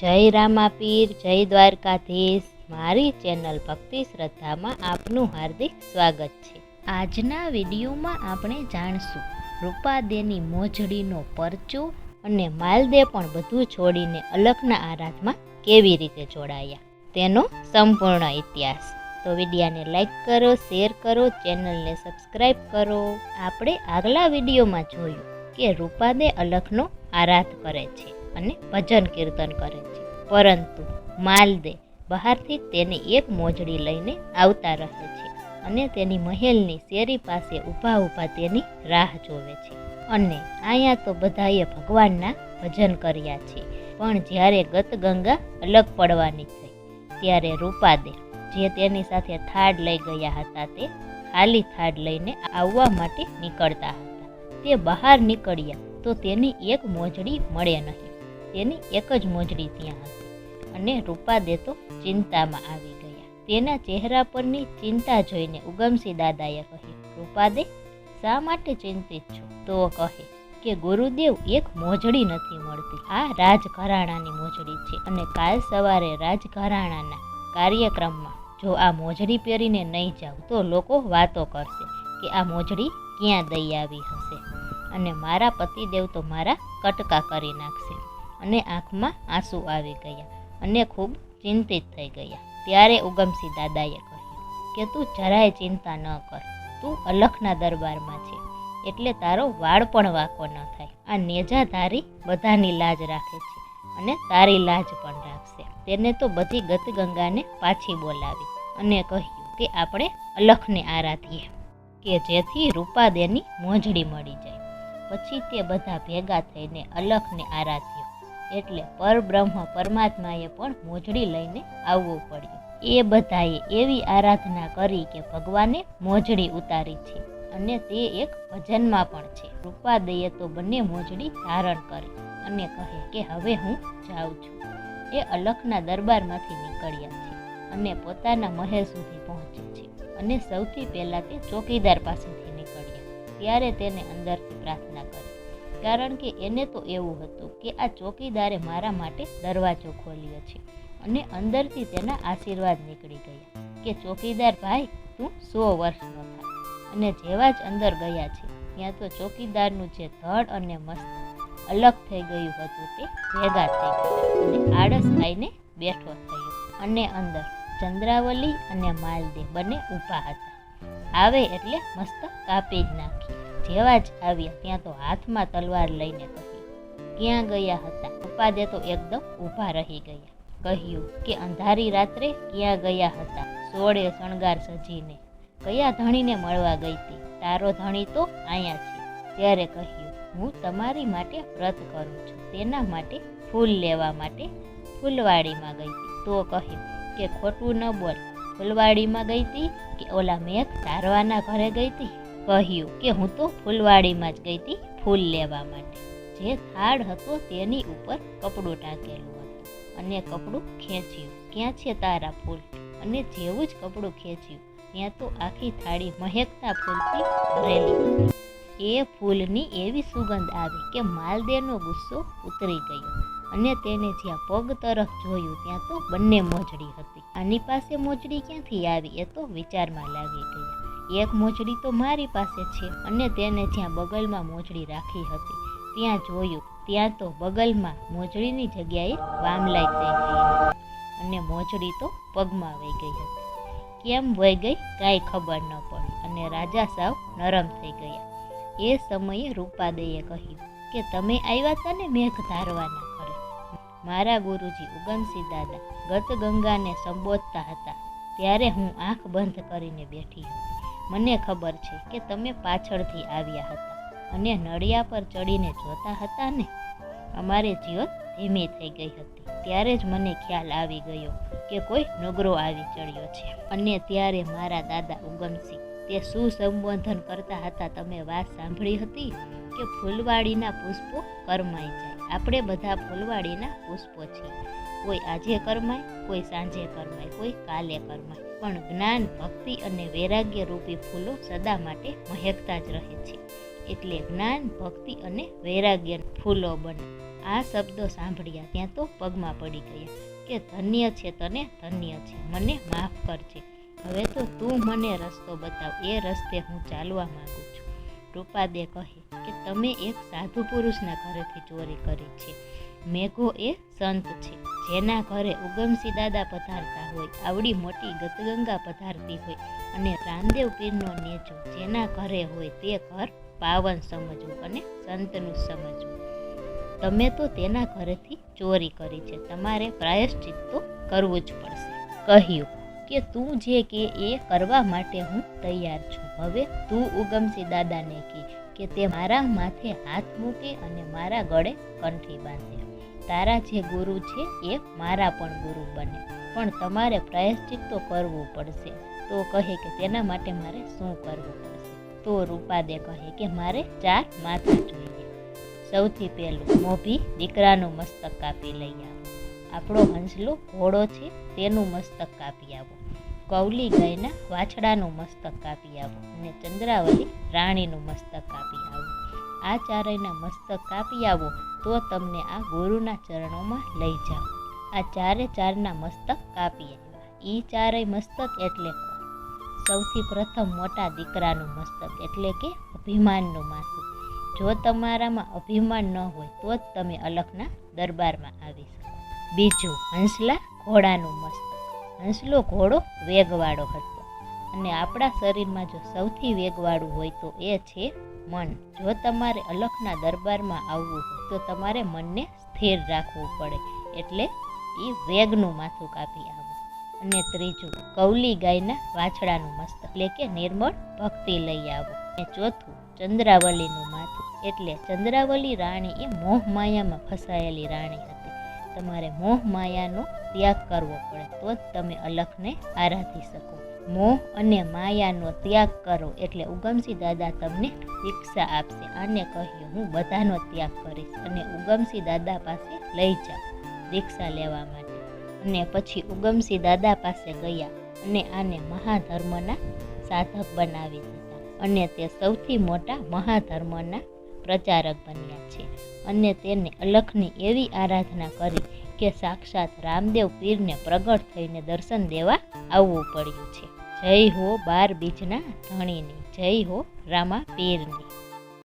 જય રામાપીર, જય દ્વારકાધીશ. મારી ચેનલ ભક્તિ શ્રદ્ધામાં આપનું હાર્દિક સ્વાગત છે. આજના વિડીયોમાં આપણે જાણશું, રૂપાદેની મોજડીનો પરચો અને માલદે પણ બધું છોડીને અલખના આરાધમાં કેવી રીતે જોડાયા, તેનો સંપૂર્ણ ઇતિહાસ. તો વિડીયાને લાઈક કરો, શેર કરો, ચેનલને સબસ્ક્રાઈબ કરો. આપણે આગલા વિડીયોમાં જોયું કે રૂપાદે અલખનો આરાધ કરે છે. અને ભજન કીર્તન કરે છે. પરંતુ માલદે બહારથી તેની એક મોજડી લઈને આવતા રહે છે અને તેની મહેલની શેરી પાસે ઊભા ઊભા તેની રાહ જોવે છે. અને અહીંયા તો બધાએ ભગવાનના ભજન કર્યા છે. પણ જ્યારે ગત ગંગા અલગ પડવાની થઈ ત્યારે રૂપાદે જે તેની સાથે થાળ લઈ ગયા હતા તે ખાલી થાળ લઈને આવવા માટે નીકળતા હતા. તે બહાર નીકળ્યા તો તેની એક મોજડી મળે નહીં. તેની એક જ મોજડી ત્યાં હતી. અને રૂપાદે તો ચિંતામાં આવી ગયા. તેના ચહેરા પરની ચિંતા જોઈને ઉગમસિંહ દાદાએ કહ્યું, રૂપાદે, શા માટે ચિંતિત છો? તો કહે, કે ગુરુદેવ એક મોજડી નથી મળતી. આ રાજઘરાણાની મોજડી છે અને કાલ સવારે રાજઘરાણાના કાર્યક્રમમાં જો આ મોજડી પહેરીને નહીં જાઉં તો લોકો વાતો કરશે કે આ મોજડી ક્યાં દઈ આવી હશે અને મારા પતિદેવ તો મારા કટકા કરી નાખશે. અને આંખમાં આંસુ આવી ગયા અને ખૂબ ચિંતિત થઈ ગયા. ત્યારે ઉગમસિંહ દાદાએ કહ્યું, કે તું જરાય ચિંતા ન કર, તું અલખના દરબારમાં છે, એટલે તારો વાળ પણ વાંકો ન થાય. આ નેજાધારી બધાની લાજ રાખે છે અને તારી લાજ પણ રાખશે. તેને તો બધી ગતગંગાને પાછી બોલાવી અને કહ્યું કે, આપણે અલખને આરાધીએ, કે જેથી રૂપાદેની મોજડી મળી જાય. પછી તે બધા ભેગા થઈને અલખને આરાધ્યો એટલે પરબ્રહ્મ પરમાત્માએ પણ મોજડી લઈને આવવું પડ્યું. એ બધાએ એવી આરાધના કરી કે ભગવાને મોજડી ઉતારી છે અને તે એક ભજનમાં પણ છે. રૂપાદયે તો બંને મોજડી ધારણ કરી અને કહે કે હવે હું જાઉં છું. એ અલખના દરબારમાંથી નીકળ્યા છે અને પોતાના મહેલ સુધી પહોંચે છે અને સૌથી પહેલાં તે ચોકીદાર પાસેથી નીકળ્યા. ત્યારે તેને અંદરથી પ્રાર્થના કરી. કારણ કે એને તો એવું હતું કે આ ચોકીદારે મારા માટે દરવાજો ખોલ્યો છે અને અંદરથી તેના આશીર્વાદ નીકળી ગયા કે ચોકીદાર ભાઈ, તું સો વર્ષનો થા અને જેવા જ અંદર ગયા છે, ત્યાં તો ચોકીદારનું જે ધડ અને મસ્ત અલગ થઈ ગયું હતું તે ભેગા થઈ ગયા અને આળસ ખાઈને બેઠો થયો અને અંદર ચંદ્રાવલી અને માલદે બંને ઊભા હતા. આવે એટલે મસ્ત કાપી જ નાખી. જેવા જ આવ્યા, ત્યાં તો હાથમાં તલવાર લઈને કહ્યું, ક્યાં ગયા હતા? ઉપાદે તો એકદમ ઊભા રહી ગયા. કહ્યું કે, અંધારી રાત્રે ક્યાં ગયા હતા? સોળે શણગાર સજીને, કયા ધણીને મળવા ગઈ હતી? તારો ધણી તો અહીંયા છે. ત્યારે કહ્યું, હું તમારી માટે વ્રત કરું છું, તેના માટે ફૂલ લેવા માટે ફૂલવાડીમાં ગઈ હતી. તો કહ્યું કે, ખોટું ન બોલ, ફૂલવાડીમાં ગઈ હતી કે ઓલા મેઘ તારવાના ઘરે ગઈ હતી? કહ્યું કે હું તો ફૂલવાડીમાં જ ગઈ હતી ફૂલ લેવા માટે. જે થાળ હતો તેની ઉપર કપડું ટાંકેલું હતું અને કપડું ખેંચ્યું. ક્યાં છે તારા ફૂલ? અને જેવું જ કપડું ખેંચ્યું, ત્યાં તો આખી થાળી મહેકતા ફૂલથી ભરેલી હતી. એ ફૂલની એવી સુગંધ આવી કે માલદેવનો ગુસ્સો ઉતરી ગયો અને તેને જ્યાં પગ તરફ જોયું ત્યાં તો બંને મોજડી હતી. આની પાસે મોજડી ક્યાંથી આવી એ તો વિચારમાં લાગી ગયા. એક મોજડી તો મારી પાસે છે, અને તેને જ્યાં બગલમાં મોજડી રાખી હતી, ત્યાં જોયું, ત્યાં તો બગલમાં મોજડીની જગ્યાએ વામલાઈ થઈ ગઈ અને મોજડી તો પગમાં વહી ગઈ હતી. કેમ વહી ગઈ કાંઈ ખબર ન પડી, અને રાજા સાવ નરમ થઈ ગયા. એ સમયે રૂપાદેએ કહ્યું કે તમે આવ્યા હતા ને મેઘ ધારવાના ઘરે. મારા ગુરુજી ઉગમસિંહ દાદા ગત ગંગાને સંબોધતા હતા, ત્યારે હું આંખ બંધ કરીને બેઠી હતી. મને ખબર છે કે તમે પાછળથી આવ્યા હતા અને નળિયા પર ચડીને જોતા હતા ને? અમારે જીવત ધીમી થઈ ગઈ હતી. ત્યારે જ મને ખ્યાલ આવી ગયો કે કોઈ નગરો આવી ચડ્યો છે. અને ત્યારે મારા દાદા ઉગમસિંહ તે શું સંબોધન કરતા હતા તમે વાત સાંભળી હતી? કે ફૂલવાડીના પુષ્પો કરમાઈ જાય. આપણે બધા ફૂલવાડીના પુષ્પો છીએ. કોઈ આજે કરમાય, કોઈ સાંજે કરમાય, કોઈ કાલે કરમાય. પણ જ્ઞાન, ભક્તિ અને વૈરાગ્ય રૂપી ફૂલો સદા માટે મહેકતા જ રહે છે. એટલે જ્ઞાન, ભક્તિ અને વૈરાગ્ય ફૂલો બને. આ શબ્દો સાંભળ્યા ત્યાં તો પગમાં પડી ગયા કે ધન્ય છે તને, ધન્ય છે. મને માફ કરજે. હવે તો તું મને રસ્તો બતાવ. એ રસ્તે હું ચાલવા માંગુ છું. રૂપાદે કહે કે તમે એક સાધુ પુરુષના ઘરેથી ચોરી કરી છે. મેઘો એ સંત છે, જેના ઘરે ઉગમસિંહ દાદા પધારતા હોય, આવડી મોટી ગતગંગા પધારતી હોય અને રામદેવ પીરનો નેજો જેના ઘરે હોય તે ઘર પાવન સમજવું અને સંતનું સમજવું. તમે તો તેના ઘરેથી ચોરી કરી છે, તમારે પ્રાયશ્ચિત તો કરવું જ પડશે. કહ્યું. કે તું જે કે એ કરવા માટે હું તૈયાર છું. હવે તું ઉગમસી દાદાને કહે કે તે મારા માથે હાથ મૂકે અને મારા ગળે કંઠી બાંધે. તારા જે ગુરુ છે એ મારા પણ ગુરુ બને. પણ તમારે પ્રાયશ્ચિત તો કરવું પડશે. તો કહે કે તેના માટે મારે શું કરવું પડશે? તો રૂપાદે કહે કે મારે ચાર માથા જોઈએ. સૌથી પહેલું મોભી દીકરાનું મસ્તક કાપી લઈ આવો. આપણો હંસલો ઘોડો છે, તેનું મસ્તક કાપી આવો. કૌલી ગાયના વાછડાનું મસ્તક કાપી આવો અને ચંદ્રાવલી રાણીનું મસ્તક કાપી આવો. આ ચારેયના મસ્તક કાપી આવો તો તમને આ ગુરુના ચરણોમાં લઈ જાઓ. આ ચારે ચારના મસ્તક કાપી આવ્યા. એ ચારેય મસ્તક એટલે સૌથી પ્રથમ મોટા દીકરાનું મસ્તક એટલે કે અભિમાનનું માથું. જો તમારામાં અભિમાન ન હોય તો જ તમે અલખના દરબારમાં આવી શકો. બીજું હંસલા ઘોડાનું મસ્તક હંસલો ઘોડો વેગવાળો હતો. અને આપણા શરીરમાં જો સૌથી વેગવાળું હોય તો એ છે મન. જો તમારે અલખના દરબારમાં આવવું હોય તો તમારે મનને સ્થિર રાખવું પડે. એટલે એ વેગનું માથું કાપી આવો. અને ત્રીજું, કૌલી ગાયના વાછડાનું મસ્તક એટલે કે નિર્મળ ભક્તિ લઈ આવો. અને ચોથું, ચંદ્રાવલીનું માથું. એટલે ચંદ્રાવલી રાણી એ મોહ માયામાં ફસાયેલી રાણી હતી. તમારે મોહ માયાનો ત્યાગ કરવો પડે, તો જ તમે અલખને આરાધી શકો. મોહ અને માયાનો ત્યાગ કરો એટલે ઉગમસી દાદા તમને દીક્ષા આપશે. આને કહ્યું હું બધાનો ત્યાગ કરીશ અને ઉગમસી દાદા પાસે લઈ જાઓ દીક્ષા લેવા માટે. અને પછી ઉગમસી દાદા પાસે ગયા અને આને મહાધર્મના સાધક બનાવી દીધા. અને તે સૌથી મોટા મહાધર્મના પ્રચારક બન્યા છે. અને તેને અલખની એવી આરાધના કરી કે સાક્ષાત રામદેવ પીરને પ્રગટ થઈને દર્શન દેવા આવવું પડ્યું છે. જય હો બાર બીજના ધણીની, જય હો રામા પીરની.